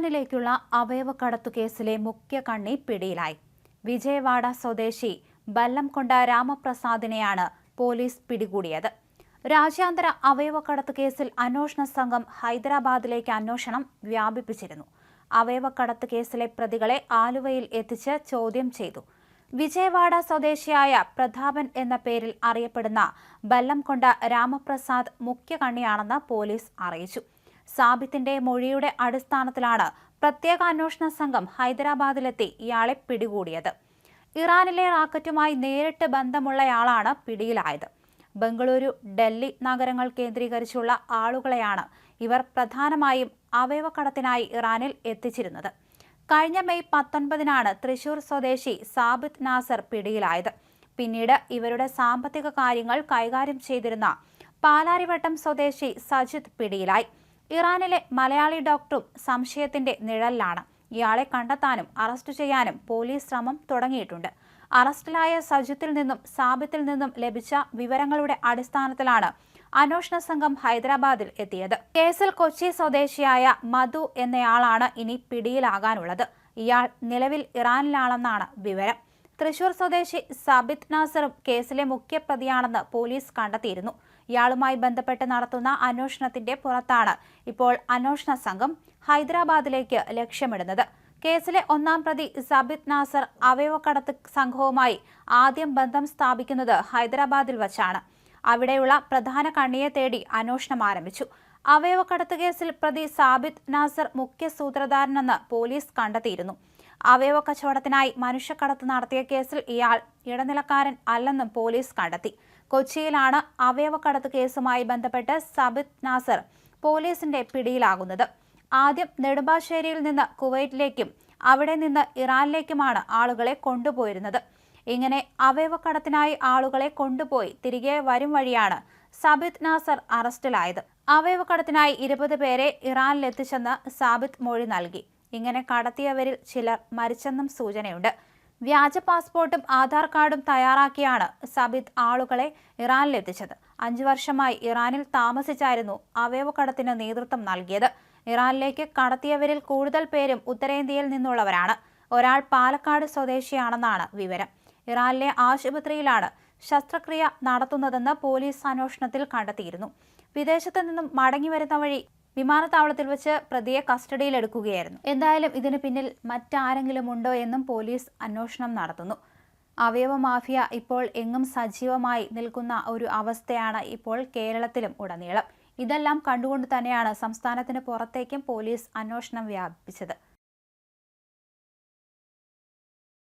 ഇറാനിലേക്കുള്ള അവയവക്കടത്തു കേസിലെ മുഖ്യ കണ്ണി പിടിയിലായി. വിജയവാഡ സ്വദേശി ബല്ലംകൊണ്ട രാമപ്രസാദിനെയാണ് പോലീസ് പിടികൂടിയത്. രാജ്യാന്തര അവയവക്കടത്ത് കേസിൽ അന്വേഷണ സംഘം ഹൈദരാബാദിലേക്ക് അന്വേഷണം വ്യാപിപ്പിച്ചിരുന്നു. അവയവക്കടത്ത് കേസിലെ പ്രതികളെ ആലുവയിൽ എത്തിച്ച് ചോദ്യം ചെയ്തു. വിജയവാഡ സ്വദേശിയായ പ്രതാപൻ എന്ന പേരിൽ അറിയപ്പെടുന്ന ബല്ലംകൊണ്ട രാമപ്രസാദ് മുഖ്യ കണ്ണിയാണെന്ന് പോലീസ് അറിയിച്ചു. സാബിത്തിന്റെ മൊഴിയുടെ അടിസ്ഥാനത്തിലാണ് പ്രത്യേക അന്വേഷണ സംഘം ഹൈദരാബാദിലെത്തി ഇയാളെ പിടികൂടിയത്. ഇറാനിലെ റാക്കറ്റുമായി നേരിട്ട് ബന്ധമുള്ളയാളാണ് പിടിയിലായത്. ബംഗളൂരു ഡൽഹി നഗരങ്ങൾ കേന്ദ്രീകരിച്ചുള്ള ആളുകളെയാണ് ഇവർ പ്രധാനമായും അവയവക്കടത്തിനായി ഇറാനിൽ എത്തിച്ചിരുന്നത്. കഴിഞ്ഞ മെയ് പത്തൊൻപതിനാണ് തൃശൂർ സ്വദേശി സാബിത് നാസർ പിടിയിലായത്. പിന്നീട് ഇവരുടെ സാമ്പത്തിക കാര്യങ്ങൾ കൈകാര്യം ചെയ്തിരുന്ന പാലാരിവട്ടം സ്വദേശി സജിത് പിടിയിലായി. ഇറാനിലെ മലയാളി ഡോക്ടറും സംശയത്തിന്റെ നിഴലിലാണ്. ഇയാളെ കണ്ടെത്താനും അറസ്റ്റ് ചെയ്യാനും പോലീസ് ശ്രമം തുടങ്ങിയിട്ടുണ്ട്. അറസ്റ്റിലായ സജിത്തിൽ നിന്നും സാബിത്തിൽ നിന്നും ലഭിച്ച വിവരങ്ങളുടെ അടിസ്ഥാനത്തിലാണ് അന്വേഷണ സംഘം ഹൈദരാബാദിൽ എത്തിയത്. കേസിൽ കൊച്ചി സ്വദേശിയായ മധു എന്നയാളാണ് ഇനി പിടിയിലാകാനുള്ളത്. ഇയാൾ നിലവിൽ ഇറാനിലാണെന്നാണ് വിവരം. തൃശൂർ സ്വദേശി സബിത് നാസറും കേസിലെ മുഖ്യപ്രതിയാണെന്ന് പോലീസ് കണ്ടെത്തിയിരുന്നു. ഇയാളുമായി ബന്ധപ്പെട്ട് നടത്തുന്ന അന്വേഷണത്തിന്റെ പുറത്താണ് ഇപ്പോൾ അന്വേഷണ സംഘം ഹൈദരാബാദിലേക്ക് ലക്ഷ്യമിടുന്നത്. കേസിലെ ഒന്നാം പ്രതി സബിത് നാസർ അവയവക്കടത്ത് സംഘവുമായി ആദ്യം ബന്ധം സ്ഥാപിക്കുന്നത് ഹൈദരാബാദിൽ വച്ചാണ്. അവിടെയുള്ള പ്രധാന കണ്ണിയെ തേടി അന്വേഷണം ആരംഭിച്ചു. അവയവക്കടത്ത് കേസിൽ പ്രതി സാബിത് നാസർ മുഖ്യ സൂത്രധാരനെന്ന് പോലീസ് കണ്ടെത്തിയിരുന്നു. അവയവ കച്ചവടത്തിനായി മനുഷ്യക്കടത്ത് നടത്തിയ കേസിൽ ഇയാൾ ഇടനിലക്കാരൻ അല്ലെന്നും പോലീസ് കണ്ടെത്തി. കൊച്ചിയിലാണ് അവയവക്കടത്ത് കേസുമായി ബന്ധപ്പെട്ട് സബിത് നാസർ പോലീസിന്റെ പിടിയിലാകുന്നത്. ആദ്യം നെടുമ്പാശ്ശേരിയിൽ നിന്ന് കുവൈറ്റിലേക്കും അവിടെ നിന്ന് ഇറാനിലേക്കുമാണ് ആളുകളെ കൊണ്ടുപോയിരുന്നത്. ഇങ്ങനെ അവയവക്കടത്തിനായി ആളുകളെ കൊണ്ടുപോയി തിരികെ വരും വഴിയാണ് സബിത് നാസർ അറസ്റ്റിലായത്. അവയവക്കടത്തിനായി ഇരുപത് പേരെ ഇറാനിലെത്തിച്ചെന്ന് സാബിത് മൊഴി നൽകി. ഇങ്ങനെ കടത്തിയവരിൽ ചിലർ മരിച്ചെന്നും സൂചനയുണ്ട്. വ്യാജ പാസ്പോർട്ടും ആധാർ കാർഡും തയ്യാറാക്കിയാണ് സബിത് ആളുകളെ ഇറാനിലെത്തിച്ചത്. അഞ്ചു വർഷമായി ഇറാനിൽ താമസിച്ചായിരുന്നു അവയവക്കടത്തിന് നേതൃത്വം നൽകിയത്. ഇറാനിലേക്ക് കടത്തിയവരിൽ കൂടുതൽ പേരും ഉത്തരേന്ത്യയിൽ നിന്നുള്ളവരാണ്. ഒരാൾ പാലക്കാട് സ്വദേശിയാണെന്നാണ് വിവരം. ഇറാനിലെ ആശുപത്രിയിലാണ് ശസ്ത്രക്രിയ നടത്തുന്നതെന്ന് പോലീസ് അന്വേഷണത്തിൽ കണ്ടെത്തിയിരുന്നു. വിദേശത്തു നിന്നും മടങ്ങി വരുന്ന വഴി വിമാനത്താവളത്തിൽ വെച്ച് പ്രതിയെ കസ്റ്റഡിയിലെടുക്കുകയായിരുന്നു. എന്തായാലും ഇതിന് പിന്നിൽ മറ്റാരെങ്കിലും ഉണ്ടോ എന്നും പോലീസ് അന്വേഷണം നടത്തുന്നു. അവയവ മാഫിയ ഇപ്പോൾ എങ്ങും സജീവമായി നിൽക്കുന്ന ഒരു അവസ്ഥയാണ് ഇപ്പോൾ കേരളത്തിലും ഉടനീളം. ഇതെല്ലാം കണ്ടുകൊണ്ട് തന്നെയാണ് സംസ്ഥാനത്തിന് പുറത്തേക്കും പോലീസ് അന്വേഷണം വ്യാപിപ്പിച്ചത്.